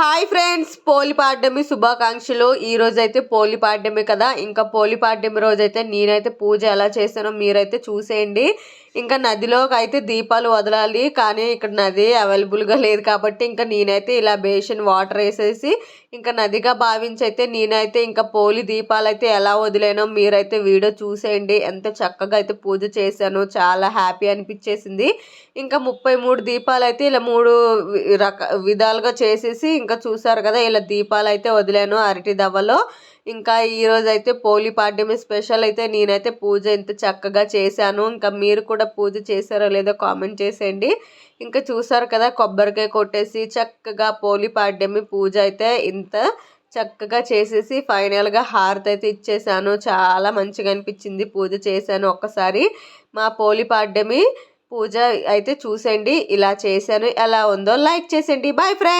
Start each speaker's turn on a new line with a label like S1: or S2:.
S1: Hi friends పోలి పాడ్యమి శుభాకాంక్షలు. ఈ రోజైతే అయితే పోలి పాడ్యమి కదా. ఇంకా పోలి పాడ్యమి నేనైతే పూజ ఎలా చేశానో మీరైతే చూసేయండి. ఇంకా నదిలోకి అయితే దీపాలు వదలాలి కానీ ఇక్కడ నది అవైలబుల్గా లేదు కాబట్టి ఇంకా నేనైతే ఇలా బేషన్ వాటర్ వేసేసి ఇంకా నదిగా భావించి అయితే నేనైతే ఇంకా పోలి దీపాలు అయితే ఎలా వదిలేనో మీరైతే వీడియో చూసేయండి. ఎంత చక్కగా అయితే పూజ చేశాను చాలా హ్యాపీ అనిపించేసింది. ఇంకా ముప్పై మూడు దీపాలు అయితే ఇలా మూడు రక విధాలుగా చేసేసి ఇంకా చూసారు కదా ఇలా దీపాలు అయితే వదిలాను అరటి దవ్వలో. ఇంకా ఈరోజు అయితే పోలీ పాడ్యమి స్పెషల్ అయితే నేనైతే పూజ ఎంత చక్కగా చేశాను. ఇంకా మీరు కూడా పూజ చేశారో లేదో కామెంట్ చేసేయండి. ఇంకా చూసారు కదా కొబ్బరికాయ కొట్టేసి చక్కగా పోలీ పాడ్యమి పూజ అయితే ఇంత చక్కగా చేసేసి ఫైనల్గా హారతి అయితే ఇచ్చేసాను చాలా మంచిగా అనిపించింది పూజ చేశాను ఒక్కసారి. మా పోలి పాడ్యమి పూజ అయితే చూసండి ఇలా చేశాను. ఎలా ఉందో లైక్ చేసేయండి. Boy friend